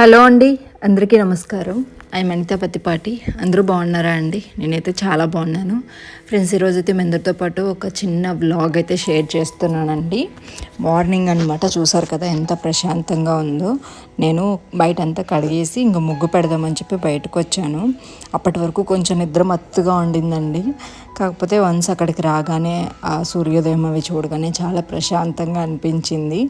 Hello అండి అందరికీ నమస్కారం. ఐ అనిత పత్తిపాటి. అందరూ బాగున్నారా అండి? నేనైతే చాలా బాగున్నాను. ఫ్రెండ్స్ ఈరోజు అయితే మీ అందరితో పాటు ఒక చిన్న వ్లాగ్ అయితే షేర్ చేస్తున్నానండి. మార్నింగ్ అనమాట చూసారు కదా ఎంత ప్రశాంతంగా ఉందో. నేను బయట అంతా కడిగేసి ఇంకా ముగ్గు పెడదామని చెప్పి బయటకు వచ్చాను అప్పటి వరకు కొంచెం నిద్ర మత్తుగా ఉండిందండి. కాకపోతే వన్స్ అక్కడికి రాగానే ఆ సూర్యోదయం అవి చూడగానే చాలా ప్రశాంతంగా అనిపించింది.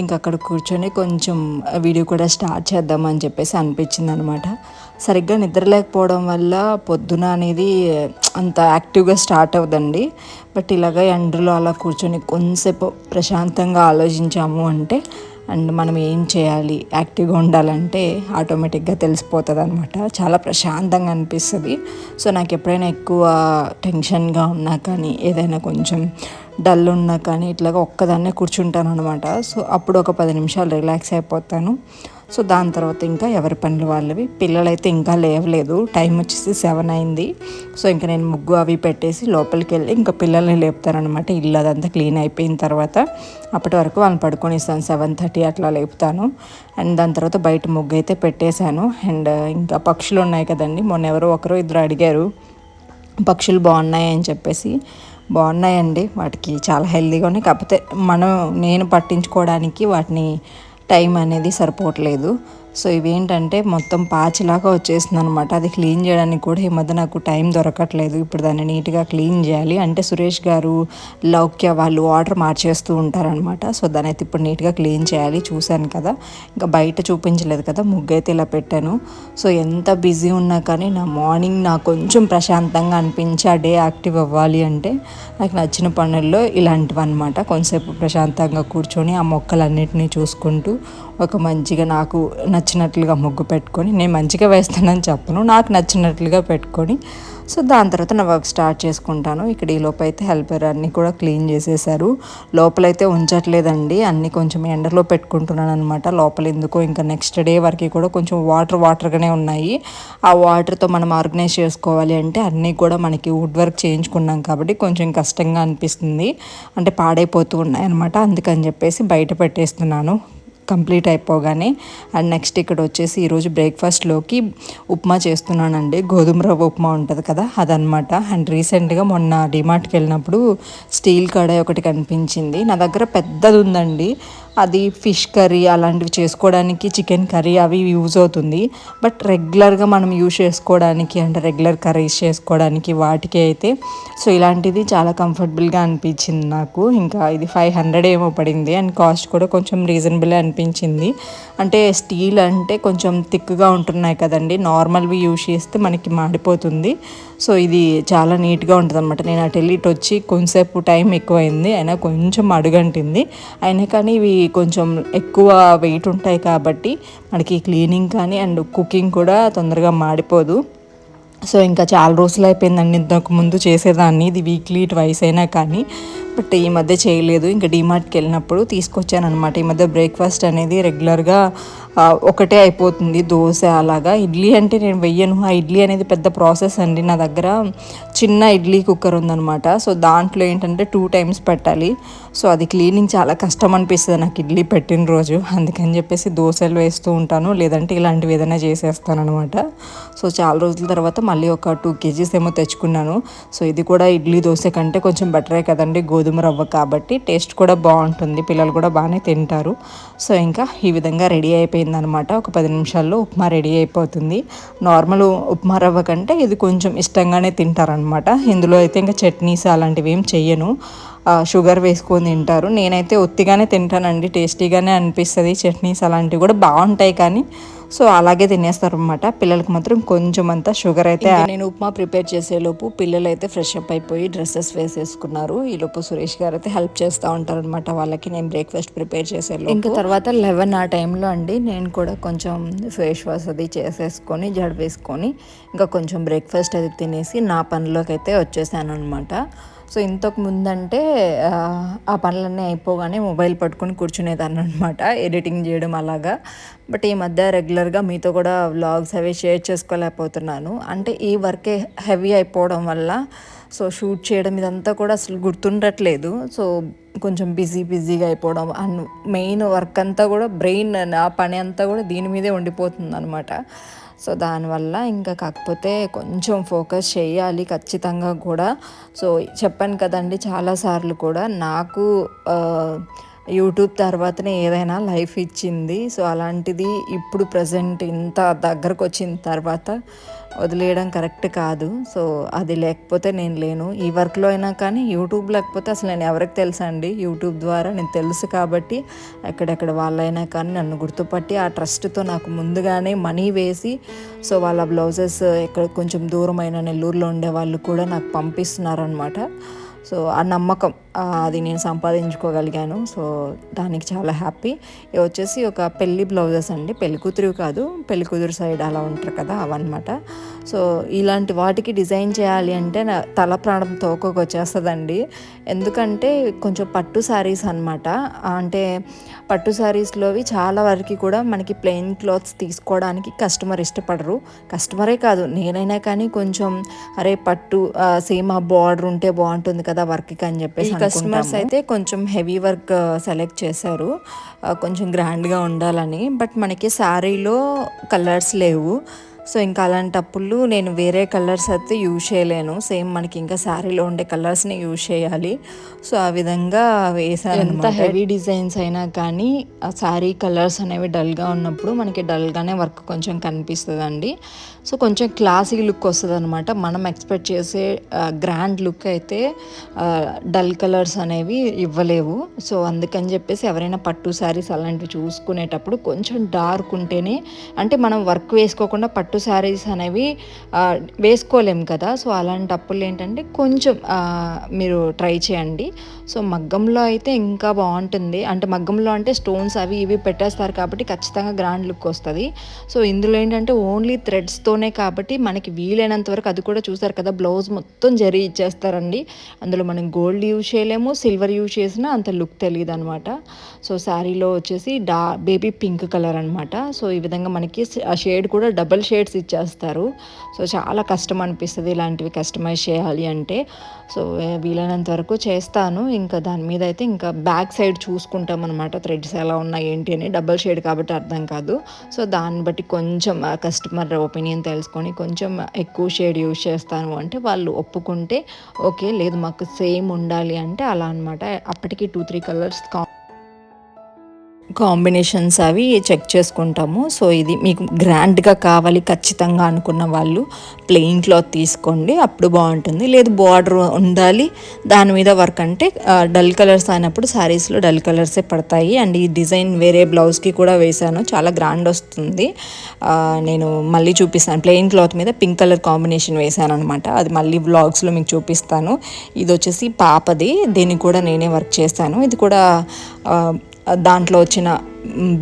ఇంకా అక్కడ కూర్చొని కొంచెం వీడియో కూడా స్టార్ట్ చేద్దామని చెప్పేసి అనిపించింది అనమాట సరిగ్గా నిద్ర లేకపోవడం వల్ల పొద్దున అనేది అంత యాక్టివ్గా స్టార్ట్ అవ్వదండి. బట్ ఇలాగ ఎండలో అలా కూర్చొని కొంతసేపు ప్రశాంతంగా ఆలోచించాము అంటే అండ్ మనం ఏం చేయాలి? యాక్టివ్గా ఉండాలంటే ఆటోమేటిక్గా తెలిసిపోతుంది అనమాట చాలా ప్రశాంతంగా అనిపిస్తుంది. సో నాకు ఎప్పుడైనా ఎక్కువ టెన్షన్గా ఉన్నా కానీ ఏదైనా కొంచెం డల్ ఉన్నా కానీ ఇట్లాగా ఒక్కదాన్నే కూర్చుంటాను అనమాట సో అప్పుడు ఒక పది నిమిషాలు రిలాక్స్ అయిపోతాను. సో దాని తర్వాత ఇంకా ఎవరి పనులు వాళ్ళవి. పిల్లలైతే ఇంకా లేవలేదు. టైం వచ్చేసి సెవెన్ అయింది. సో ఇంకా నేను ముగ్గు అవి పెట్టేసి లోపలికి వెళ్ళి ఇంకా పిల్లల్ని లేపుతానమాట ఇల్లు అదంతా క్లీన్ అయిపోయిన తర్వాత అప్పటి వరకు వాళ్ళని పడుకొని ఇస్తాను సెవెన్ థర్టీ అట్లా లేపుతాను. అండ్ దాని తర్వాత బయట ముగ్గు అయితే పెట్టేశాను. అండ్ ఇంకా పక్షులు ఉన్నాయి కదండి. మొన్న ఎవరో ఒకరు ఇద్దరు అడిగారు పక్షులు బాగున్నాయి అని చెప్పేసి. బాగున్నాయండి. వాటికి చాలా హెల్దీగా ఉన్నాయి. కాకపోతే మనం నేను పట్టించుకోవడానికి వాటిని టైం అనేది సరిపోవట్లేదు. సో ఇవేంటంటే మొత్తం పాచిలాగా వచ్చేసింది అనమాట అది క్లీన్ చేయడానికి కూడా ఈ మధ్య నాకు టైం దొరకట్లేదు. ఇప్పుడు దాన్ని నీట్గా క్లీన్ చేయాలి. అంటే సురేష్ గారు లౌక్య వాళ్ళు ఆర్డర్ మార్చేస్తూ ఉంటారనమాట సో దాని అయితే ఇప్పుడు నీట్గా క్లీన్ చేయాలి. చూశాను కదా. ఇంకా బయట చూపించలేదు కదా. ముగ్గు అయితే ఇలా పెట్టాను. సో ఎంత బిజీ ఉన్నా కానీ నా మార్నింగ్ నాకు కొంచెం ప్రశాంతంగా అనిపించి ఆ డే యాక్టివ్ అవ్వాలి అంటే నాకు నచ్చిన పనుల్లో ఇలాంటివి అనమాట కొంతసేపు ప్రశాంతంగా కూర్చొని ఆ మొక్కలన్నిటినీ చూసుకుంటూ ఒక మంచిగా నాకు నచ్చినట్లుగా ముగ్గు పెట్టుకొని నేను మంచిగా వేస్తానని చెప్పను నాకు నచ్చినట్లుగా పెట్టుకొని సో దాని తర్వాత నా వర్క్ స్టార్ట్ చేసుకుంటాను. ఇక్కడ ఈ లోపైతే హెల్పర్ అన్నీ కూడా క్లీన్ చేసేసారు. లోపలైతే ఉంచట్లేదండి అన్నీ కొంచెం ఎండలో పెట్టుకుంటున్నాను అనమాట లోపల ఎందుకో ఇంకా నెక్స్ట్ డే వరకు కూడా కొంచెం వాటర్ వాటర్గానే ఉన్నాయి. ఆ వాటర్తో మనం ఆర్గనైజ్ చేసుకోవాలి అంటే అన్నీ కూడా మనకి వుడ్ వర్క్ చేయించుకున్నాం కాబట్టి కొంచెం కష్టంగా అనిపిస్తుంది. అంటే పాడైపోతూ ఉన్నాయి అనమాట అందుకని చెప్పేసి బయట పెట్టేస్తున్నాను. కంప్లీట్ అయిపోగానే అండ్ నెక్స్ట్ ఇక్కడ వచ్చేసి ఈరోజు బ్రేక్ఫాస్ట్లోకి ఉప్మా చేస్తున్నానండి. గోధుమ రవ్వ ఉప్మా ఉంటుంది కదా అదనమాట అండ్ రీసెంట్గా మొన్న డిమార్ట్కి వెళ్ళినప్పుడు స్టీల్ కడాయి ఒకటి కనిపించింది. నా దగ్గర పెద్దది ఉందండి అది ఫిష్ కర్రీ అలాంటివి చేసుకోవడానికి చికెన్ కర్రీ అవి యూజ్ అవుతుంది. బట్ రెగ్యులర్గా మనం యూజ్ చేసుకోవడానికి అంటే రెగ్యులర్ కర్రీస్ చేసుకోవడానికి వాటికి అయితే సో ఇలాంటిది చాలా కంఫర్టబుల్గా అనిపించింది నాకు. ఇంకా ఇది ఫైవ్ హండ్రెడ్ ఏమో పడింది అండ్ కాస్ట్ కూడా కొంచెం రీజనబుల్ అనిపించింది. అంటే స్టీల్ అంటే కొంచెం థిక్గా ఉంటున్నాయి కదండి. నార్మల్వి యూజ్ చేస్తే మనకి మాడిపోతుంది. సో ఇది చాలా నీట్గా ఉంటుంది అనమాట నేను అటు వెళ్ళి వచ్చి కొంచెంసేపు టైం ఎక్కువైంది అయినా కొంచెం అడుగంటింది. అయినా కానీ ఇవి కొంచెం ఎక్కువ వెయిట్ ఉంటాయి కాబట్టి మనకి క్లీనింగ్ కానీ అండ్ కుకింగ్ కూడా తొందరగా మాడిపోదు. సో ఇంకా చాలా రోజులు అయిపోయిందండి ఇంతకు ముందు చేసేదాన్ని. ఇది వీక్లీ ట్వైస్ అయినా కానీ బట్ ఈ మధ్య చేయలేదు. ఇంకా డీమార్ట్కి వెళ్ళినప్పుడు తీసుకొచ్చాను అనమాట ఈ మధ్య బ్రేక్ఫాస్ట్ అనేది రెగ్యులర్గా ఒకటే అయిపోతుంది. దోశ అలాగా. ఇడ్లీ అంటే నేను వెయ్యను. ఆ ఇడ్లీ అనేది పెద్ద ప్రాసెస్ అండి. నా దగ్గర చిన్న ఇడ్లీ కుక్కర్ ఉందనమాట సో దాంట్లో ఏంటంటే టూ టైమ్స్ పెట్టాలి. సో అది క్లీనింగ్ చాలా కష్టం అనిపిస్తుంది నాకు ఇడ్లీ పెట్టిన రోజు. అందుకని చెప్పేసి దోశలు వేస్తూ ఉంటాను. లేదంటే ఇలాంటివి ఏదైనా చేసేస్తాను అనమాట సో చాలా రోజుల తర్వాత మళ్ళీ ఒక టూ కేజీస్ ఏమో తెచ్చుకున్నాను. సో ఇది కూడా ఇడ్లీ దోశ కంటే కొంచెం బెటరే కదండి. గోధుమ రవ్వ కాబట్టి టేస్ట్ కూడా బాగుంటుంది. పిల్లలు కూడా బాగానే తింటారు. సో ఇంకా ఈ విధంగా రెడీ అయిపోయిందనమాట ఒక పది నిమిషాల్లో ఉప్మా రెడీ అయిపోతుంది. నార్మల్ ఉప్మా రవ్వ కంటే ఇది కొంచెం ఇష్టంగానే తింటారనమాట ఇందులో అయితే ఇంకా చట్నీస్ అలాంటివి ఏం చెయ్యను. షుగర్ వేసుకొని తింటారు. నేనైతే ఒత్తిగానే తింటానండి. టేస్టీగానే అనిపిస్తుంది. చట్నీస్ అలాంటివి కూడా బాగుంటాయి కానీ సో అలాగే తినేస్తారు అనమాట పిల్లలకి మాత్రం కొంచెం అంతా షుగర్ అయితే నేను ఉప్మా ప్రిపేర్ చేసేలోపు పిల్లలు అయితే ఫ్రెష్ అప్ అయిపోయి డ్రెస్సెస్ వేసేసుకున్నారు. ఈ లోపు సురేష్ గారు అయితే హెల్ప్ చేస్తూ ఉంటారు అనమాట వాళ్ళకి. నేను బ్రేక్ఫాస్ట్ ప్రిపేర్ చేసేలో ఇంకా తర్వాత లెవెన్ ఆ టైంలో అండి నేను కూడా కొంచెం ఫేస్ వాష్ అది చేసేసుకొని జడ వేసుకొని ఇంకా కొంచెం బ్రేక్ఫాస్ట్ అది తినేసి నా పనిలోకి అయితే వచ్చేసాను అనమాట సో ఇంతకు ముందంటే ఆ పనులన్నీ అయిపోగానే మొబైల్ పట్టుకొని కూర్చునేదాన్ని అనమాట ఎడిటింగ్ చేయడం అలాగా. బట్ ఈ మధ్య రెగ్యులర్గా మీతో కూడా వ్లాగ్స్ అవి షేర్ చేసుకోలేకపోతున్నాను. అంటే ఈ వర్కే హెవీ అయిపోవడం వల్ల సో షూట్ చేయడం ఇదంతా కూడా అసలు గుర్తుండట్లేదు. సో కొంచెం బిజీ బిజీగా అయిపోవడం అండ్ మెయిన్ వర్క్ అంతా కూడా బ్రెయిన్ ఆ పని అంతా కూడా దీని మీదే ఉండిపోతుంది అనమాట సో దానివల్ల ఇంకా కాకపోతే కొంచెం ఫోకస్ చేయాలి ఖచ్చితంగా కూడా. సో చెప్పాను కదండి చాలాసార్లు కూడా నాకు యూట్యూబ్ తర్వాతనే ఏదైనా లైఫ్ ఇచ్చింది. సో అలాంటిది ఇప్పుడు ప్రజెంట్ ఇంత దగ్గరకు వచ్చిన తర్వాత వదిలేయడం కరెక్ట్ కాదు. సో అది లేకపోతే నేను లేను. ఈ వర్క్లో అయినా కానీ యూట్యూబ్ లేకపోతే అసలు నేను ఎవరికి తెలుసా అండి యూట్యూబ్ ద్వారా నేను తెలుసు కాబట్టి ఎక్కడెక్కడ వాళ్ళైనా కానీ నన్ను గుర్తుపట్టి ఆ ట్రస్ట్తో నాకు ముందుగానే మనీ వేసి సో వాళ్ళ బ్లౌజెస్ ఎక్కడ కొంచెం దూరమైన నెల్లూరులో ఉండే వాళ్ళు కూడా నాకు పంపిస్తున్నారనమాట సో ఆ నమ్మకం. అది నేను సంపాదించుకోగలిగాను. సో దానికి చాలా హ్యాపీ. ఇవి వచ్చేసి ఒక పెళ్ళి బ్లౌజెస్ అండి. పెళ్ళి కూతురు కాదు పెళ్ళి కూతురు సైడ్ అలా ఉంటారు కదా అవన్నమాట. సో ఇలాంటి వాటికి డిజైన్ చేయాలి అంటే నా తల ప్రాణం తోకకు వచ్చేస్తుందండి. ఎందుకంటే కొంచెం పట్టు శారీస్ అనమాట అంటే పట్టు శారీస్లోవి చాలా వరకు కూడా మనకి ప్లెయిన్ క్లాత్స్ తీసుకోవడానికి కస్టమర్ ఇష్టపడరు. కస్టమరే కాదు నేనైనా కానీ కొంచెం అరే పట్టు సేమ్ ఆ బార్డర్ ఉంటే బాగుంటుంది కదా వర్క్కి అని చెప్పేసి కస్టమర్స్ అయితే కొంచెం హెవీ వర్క్ సెలెక్ట్ చేశారు. కొంచెం గ్రాండ్గా ఉండాలని బట్ మనకి శారీలో కలర్స్ లేవు. సో ఇంకా అలాంటప్పుడు నేను వేరే కలర్స్ అయితే యూజ్ చేయలేను. సేమ్ మనకి ఇంకా శారీలో ఉండే కలర్స్ని యూజ్ చేయాలి. సో ఆ విధంగా వేసాను ఎంత హెవీ డిజైన్స్ అయినా కానీ ఆ శారీ కలర్స్ అనేవి డల్గా ఉన్నప్పుడు మనకి డల్గానే వర్క్ కొంచెం కనిపిస్తుందండి. సో కొంచెం క్లాసీ లుక్ వస్తుంది అనమాట మనం ఎక్స్పెక్ట్ చేసే గ్రాండ్ లుక్ అయితే డల్ కలర్స్ అనేవి ఇవ్వలేవు. సో అందుకని చెప్పేసి ఎవరైనా పట్టు శారీస్ అలాంటివి చూసుకునేటప్పుడు కొంచెం డార్క్ ఉంటేనే అంటే మనం వర్క్ వేసుకోకుండా పట్టు శారీస్ అనేవి వేసుకోలేం కదా. సో అలాంటప్పుడు ఏంటంటే కొంచెం మీరు ట్రై చేయండి. సో మగ్గంలో అయితే ఇంకా బాగుంటుంది. అంటే మగ్గంలో అంటే స్టోన్స్ అవి ఇవి పెట్టేస్తారు కాబట్టి ఖచ్చితంగా గ్రాండ్ లుక్ వస్తుంది. సో ఇందులో ఏంటంటే ఓన్లీ థ్రెడ్స్తో థ్రెడ్స్తోనే కాబట్టి మనకి వీలైనంత వరకు అది కూడా చూసారు కదా బ్లౌజ్ మొత్తం జరి ఇచ్చేస్తారండి. అందులో మనం గోల్డ్ యూజ్ చేయలేము సిల్వర్ యూజ్ చేసినా అంత లుక్ తెలియదు అనమాట సో శారీలో వచ్చేసి డా బేబీ పింక్ కలర్ అనమాట సో ఈ విధంగా మనకి ఆ షేడ్ కూడా డబల్ షేడ్స్ ఇచ్చేస్తారు. సో చాలా కష్టం అనిపిస్తుంది ఇలాంటివి కస్టమైజ్ చేయాలి అంటే. సో వీలైనంత వరకు చేస్తాను. ఇంకా దాని మీద అయితే ఇంకా బ్యాక్ సైడ్ చూసుకుంటాం అనమాట థ్రెడ్స్ ఎలా ఉన్నాయి ఏంటి అని. డబల్ షేడ్ కాబట్టి అర్థం కాదు. సో దాన్ని బట్టి కొంచెం కస్టమర్ ఒపీనియన్ తెలుసుకొని కొంచెం ఎక్కువ షేడ్ యూజ్ చేస్తాను అంటే వాళ్ళు ఒప్పుకుంటే ఓకే లేదు మాకు సేమ్ ఉండాలి అంటే అలా అనమాట అప్పటికి టూ త్రీ కలర్స్ కా కాంబినేషన్స్ అవి చెక్ చేసుకుంటాము. సో ఇది మీకు గ్రాండ్గా కావాలి ఖచ్చితంగా అనుకున్న వాళ్ళు ప్లెయిన్ క్లాత్ తీసుకోండి అప్పుడు బాగుంటుంది. లేదు బార్డర్ ఉండాలి దాని మీద వర్క్ అంటే డల్ కలర్స్ అయినప్పుడు శారీస్లో డల్ కలర్సే పడతాయి. అండ్ ఈ డిజైన్ వేరే బ్లౌజ్కి కూడా వేశాను చాలా గ్రాండ్ వస్తుంది. నేను మళ్ళీ చూపిస్తాను. ప్లెయిన్ క్లాత్ మీద పింక్ కలర్ కాంబినేషన్ వేశాను అనమాట అది మళ్ళీ బ్లాగ్స్లో మీకు చూపిస్తాను. ఇది వచ్చేసి పాపది దీన్ని కూడా నేనే వర్క్ చేశాను ఇది కూడా దాంట్లో వచ్చిన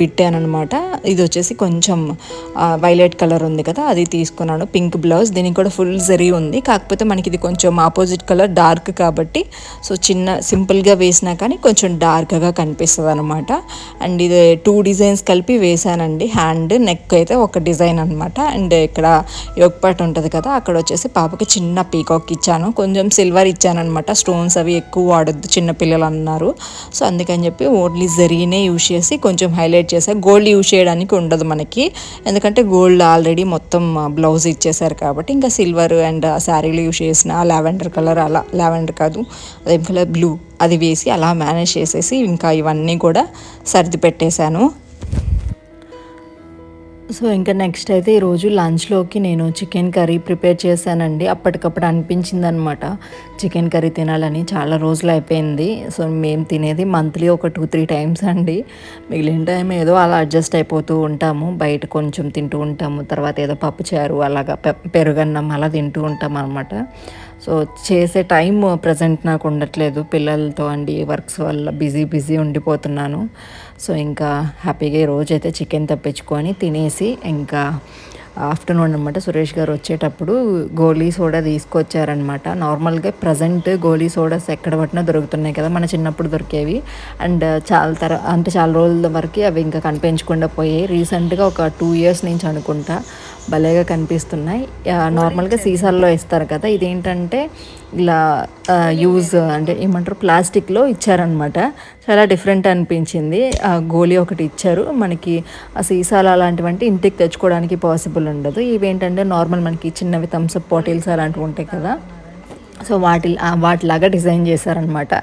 బిట్టానమాట ఇది వచ్చేసి కొంచెం వైలెట్ కలర్ ఉంది కదా అది తీసుకున్నాను. Pink blouse. దీనికి కూడా ఫుల్ జరీ ఉంది. కాకపోతే మనకి ఇది కొంచెం ఆపోజిట్ కలర్ డార్క్ కాబట్టి. సో చిన్న సింపుల్గా వేసినా కానీ కొంచెం డార్క్గా కనిపిస్తుంది అనమాట అండ్ ఇది టూ డిజైన్స్ కలిపి వేసానండి. హ్యాండ్ నెక్ అయితే ఒక డిజైన్ అనమాట అండ్ ఇక్కడ యోగపాటు ఉంటుంది కదా అక్కడ వచ్చేసి పాపకి చిన్న పీకాక్ ఇచ్చాను. కొంచెం సిల్వర్ ఇచ్చాను స్టోన్స్ అవి ఎక్కువ వాడొద్దు చిన్న పిల్లలు అన్నారు. సో అందుకని చెప్పి ఓన్లీ జరీనే యూజ్ చేసి కొంచెం హైలైట్ చేసా గోల్డ్ యూజ్ చేయడానికి ఉండదు మనకి. ఎందుకంటే గోల్డ్ ఆల్రెడీ మొత్తం బ్లౌజ్ ఇచ్చేసారు కాబట్టి ఇంకా సిల్వర్ అండ్ శారీలు యూజ్ చేసిన లావెండర్ కలర్ అలా లావెండర్ కాదు అదేం కలర్ బ్లూ అది వేసి అలా మేనేజ్ చేసేసి ఇంకా ఇవన్నీ కూడా సర్ది పెట్టేశాను. సో ఇంకా నెక్స్ట్ అయితే ఈరోజు లంచ్లోకి నేను చికెన్ కర్రీ ప్రిపేర్ చేశానండి. అప్పటికప్పుడు అనిపించింది అనమాట చికెన్ కర్రీ తినాలని చాలా రోజులు అయిపోయింది. సో మేము తినేది మంత్లీ ఒక టూ త్రీ టైమ్స్ అండి. మిగిలిన టైం ఏదో అలా అడ్జస్ట్ అయిపోతూ ఉంటాము. బయట కొంచెం తింటూ ఉంటాము. తర్వాత ఏదో పప్పు చారు అలాగా పె పెరుగన్నం అలా తింటూ ఉంటాం అనమాట సో చేసే టైం ప్రజెంట్ నాకు ఉండట్లేదు. పిల్లలతో అండి వర్క్స్ వల్ల బిజీ బిజీ ఉండిపోతున్నాను. సో ఇంకా హ్యాపీగా రోజు అయితే చికెన్ తప్పించుకొని తినేసి ఇంకా ఆఫ్టర్నూన్ అనమాట సురేష్ గారు వచ్చేటప్పుడు గోలీ సోడా తీసుకొచ్చారనమాట నార్మల్గా ప్రజెంట్ గోలీ సోడాస్ ఎక్కడ పట్టినా దొరుకుతున్నాయి కదా మన చిన్నప్పుడు దొరికేవి. అండ్ చాలా తర అంటే చాలా రోజుల వరకు అవి ఇంకా కనిపించకుండా పోయాయి. రీసెంట్గా ఒక టూ ఇయర్స్ నుంచి అనుకుంటా. భలేగా కనిపిస్తున్నాయి. నార్మల్గా సీసాల్లో ఇస్తారు కదా ఇదేంటంటే ఇలా యూజ్ అంటే ఏమంటారు ప్లాస్టిక్లో ఇచ్చారనమాట చాలా డిఫరెంట్ అనిపించింది. ఆ గోలీ ఒకటి ఇచ్చారు. మనకి ఆ సీసాలు అలాంటివంటే ఇంటికి తెచ్చుకోవడానికి పాసిబుల్ ఉండదు. ఇవేంటంటే నార్మల్ మనకి చిన్నవి థమ్స్అప్ బాటిల్స్ అలాంటివి ఉంటాయి కదా. సో వాటి వాటిలాగా డిజైన్ చేశారనమాట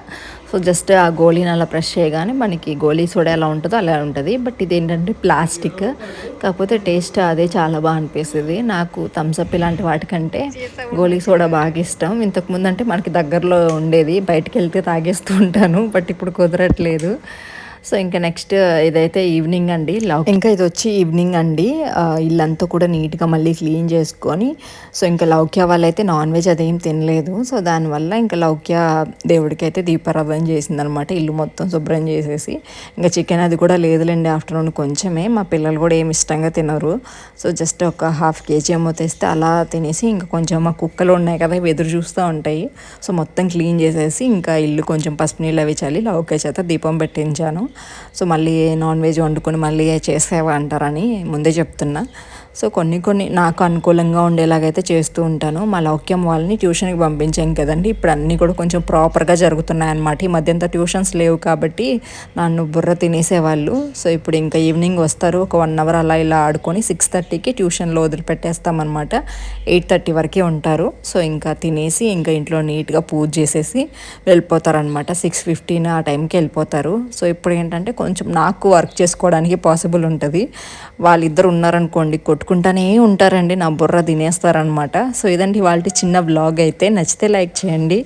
సో జస్ట్ ఆ గోళీని అలా ప్రెస్ చేయగానే మనకి గోళీ సోడా ఎలా ఉంటుందో అలా ఉంటుంది. బట్ ఇది ఏంటంటే ప్లాస్టిక్. కాకపోతే టేస్ట్ అదే చాలా బాగా అనిపిస్తుంది. నాకు థమ్స్అప్ ఇలాంటి వాటికంటే గోళీ సోడా బాగా ఇష్టం. ఇంతకుముందు అంటే మనకి దగ్గరలో ఉండేది. బయటకు వెళ్తే తాగేస్తూ ఉంటాను. బట్ ఇప్పుడు కుదరట్లేదు. సో ఇంకా నెక్స్ట్ ఇదైతే ఈవినింగ్ అండి లవ్ ఇంకా ఇది వచ్చి ఈవినింగ్ అండి. ఇల్లంతా కూడా నీట్గా మళ్ళీ క్లీన్ చేసుకొని సో ఇంకా లౌక్య వాళ్ళైతే నాన్ వెజ్ అదేం తినలేదు. సో దానివల్ల ఇంకా లౌక్య దేవుడికి అయితే దీపారాధన చేసింది అనమాట ఇల్లు మొత్తం శుభ్రం చేసేసి. ఇంకా చికెన్ అది కూడా లేదులేండి ఆఫ్టర్నూన్ కొంచెమే మా పిల్లలు కూడా ఏమి ఇష్టంగా తినరు. సో జస్ట్ ఒక హాఫ్ కేజీ ఏమో తెస్తే అలా తినేసి ఇంకా కొంచెం మా కుక్కలు ఉన్నాయి కదా ఇవి ఎదురు చూస్తూ ఉంటాయి. సో మొత్తం క్లీన్ చేసేసి ఇంకా ఇల్లు కొంచెం పసుపు నీళ్ళు అవి చల్లి లౌకే చేత దీపం పెట్టించాను. సో మళ్ళీ నాన్ వెజ్ వండుకొని మళ్ళీ చేసేవా అంటారని ముందే చెప్తున్నా. సో కొన్ని కొన్ని నాకు అనుకూలంగా ఉండేలాగైతే చేస్తూ ఉంటాను. మా లౌక్యం వాళ్ళని ట్యూషన్కి పంపించాం కదండి. ఇప్పుడు అన్నీ కూడా కొంచెం ప్రాపర్గా జరుగుతున్నాయి అన్నమాట ఈ మధ్యంత ట్యూషన్స్ లేవు కాబట్టి నన్ను బుర్ర తినేసేవాళ్ళు. సో ఇప్పుడు ఇంకా ఈవినింగ్ వస్తారు. ఒక వన్ అవర్ అలా ఇలా ఆడుకొని సిక్స్ థర్టీకి ట్యూషన్లో వదిలిపెట్టేస్తామన్నమాట. ఎయిట్ థర్టీ వరకే ఉంటారు. సో ఇంకా తినేసి ఇంకా ఇంట్లో నీట్గా పూజ చేసేసి వెళ్ళిపోతారనమాట సిక్స్ ఫిఫ్టీన్ ఆ టైంకి వెళ్ళిపోతారు. సో ఇప్పుడు ఏంటంటే కొంచెం నాకు వర్క్ చేసుకోవడానికి పాసిబుల్ ఉంటుంది. వాళ్ళిద్దరు ఉన్నారనుకోండి కొట్టుకుంటానే ఉంటారండి నా బుర్ర తినేస్తారనమాట సో ఇదండి వాళ్ళ చిన్న బ్లాగ్ అయితే. నచ్చితే లైక్ చేయండి.